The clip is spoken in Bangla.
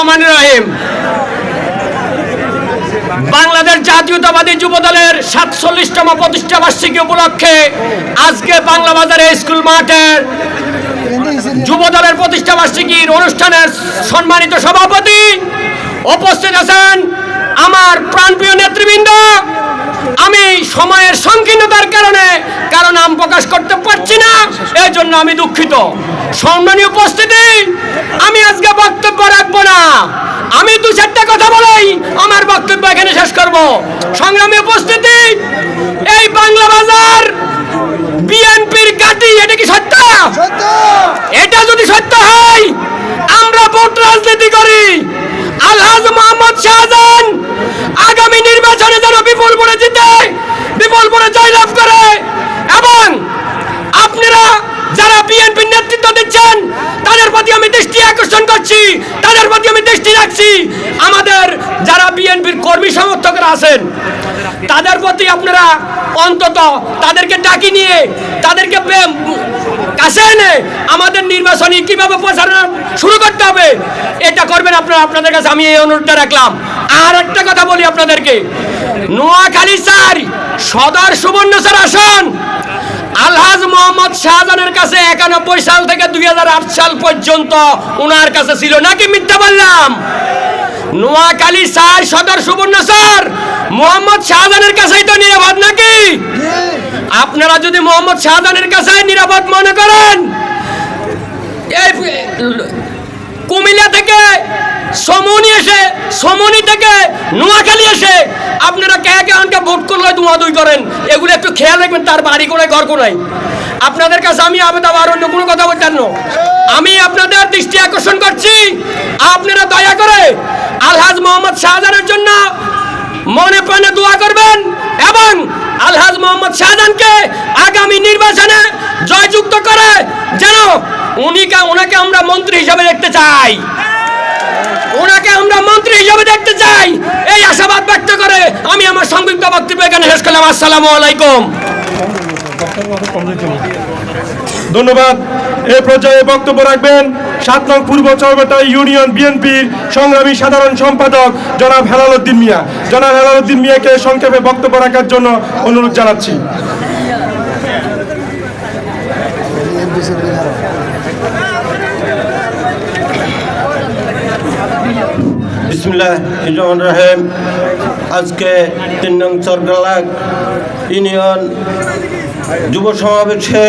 রহমান রাহিম। বাংলাদেশ জাতীয়তাবাদী যুব দলের সাতচল্লিশতম প্রতিষ্ঠা বার্ষিকী উপলক্ষে আজকে বাংলা বাজারে স্কুল মাঠের যুব দলের প্রতিষ্ঠা বার্ষিকীর অনুষ্ঠানের সম্মানিত সভাপতি উপস্থিত আছেন আমার প্রাণপ্রিয় নেতৃবৃন্দ আমি সময়ের সংকীর্ণতার কারণে কারণ নাম প্রকাশ করতে পারছি না এই জন্য আমি দুঃখিত। সম্মানী উপস্থিতি, আমি আজকে বক্তব্য রাখব না। আমি দু চারটা কথা বলেই আমার বক্তব্য এখানে শেষ করব সংগ্রামী উপস্থিতি এই বাংলা বাজার বিএনপির গাটি এটা কি সত্য এটা যদি সত্য হয় আমরা ভোট রাজনীতি করি আলহাজ মোহাম্মদ শাহজাহান আগামী নির্বাচনে যেন বিপুল করে জিতে করে জয়লাভ করে, এবং আপনারা যারা বিএনপির নেতৃত্ব দিচ্ছেন, তাদের প্রতি আমি দৃষ্টি আকর্ষণ করছি, তাদের প্রতি আমি দৃষ্টি রাখছি। আমাদের যারা বিএনপির কর্মী সমর্থকরা আছেন, তাদের প্রতি আপনারা অন্তত তাদেরকে ডাকি নিয়ে, তাদেরকে কাছে এনে আমাদের নির্বাচনী কীভাবে প্রচারণা শুরু করতে হবে, এটা করবেন আপনারা, আপনাদের কাছে আমি এই অনুরোধটা রাখলাম। আর একটা কথা বলি আপনাদেরকে। নোয়াখালী স্যার, সদর সুবর্ণ স্যার, আসন। আলহাজ মোহাম্মদ শাহজাহানের কাছে একানব্বই সাল থেকে দু হাজার আট সাল পর্যন্ত ওনার কাছে ছিল। নাকি মিথ্যা বললাম? নোয়াখালী স্যার, সদর সুবর্ণ স্যার, মোহাম্মদ শাহজাহানের কাছেই তো নিরাপদ নাকি? আপনারা যদি মোহাম্মদ শাহজাহানের কাছে নিরাপদ মনে করেন কুমিল্লা থেকে, সমনি এসে, সমনি থেকে নোয়াখালী এসে আপনারা কে কে আনকে ভোট করলে দুই করেন? এগুলো একটু খেয়াল রাখবেন, তার বাড়ি কোনায়, ঘর কোনায়। আপনাদের কাছে আমি আবেদন আর অন্য কোনো কথা বলতেন না। আমি আপনাদের দৃষ্টি আকর্ষণ করছি, আপনারা দয়া করে আলহাজ মোহাম্মদ শাহজাহানের জন্য মনে প্রাণে দোয়া করবেন এবং আলহাজ মোহাম্মদ শাহজাহানকে আগামী নির্বাচনে জয়যুক্ত করে যেন উনিকে ওনাকে আমরা মন্ত্রী হিসাবে দেখতে চাই। ওনাকে আমরা মন্ত্রী হিসাবে দেখতে চাই। এই আশাবাদ ব্যক্ত করে আমি আমার সংক্ষিপ্ত বক্তব্য এখানে শেষ করলাম। আসসালামু আলাইকুম। ধন্যবাদ। এই পর্যায়ে বক্তব্য রাখবেন সাত নং পূর্ব চরবেটা ইউনিয়ন বিএনপির সংগ্রামী সাধারণ সম্পাদক জনাব হেলাল উদ্দিন মিয়া। জনাব হেলাল উদ্দিন মিয়াকে সংক্ষেপে বক্তব্য রাখার জন্য অনুরোধ জানাচ্ছি। বিসমুল্লাহ রহমান রহিম। আজকে তিন নং চরগালা ইউনিয়ন যুব সমাবেশে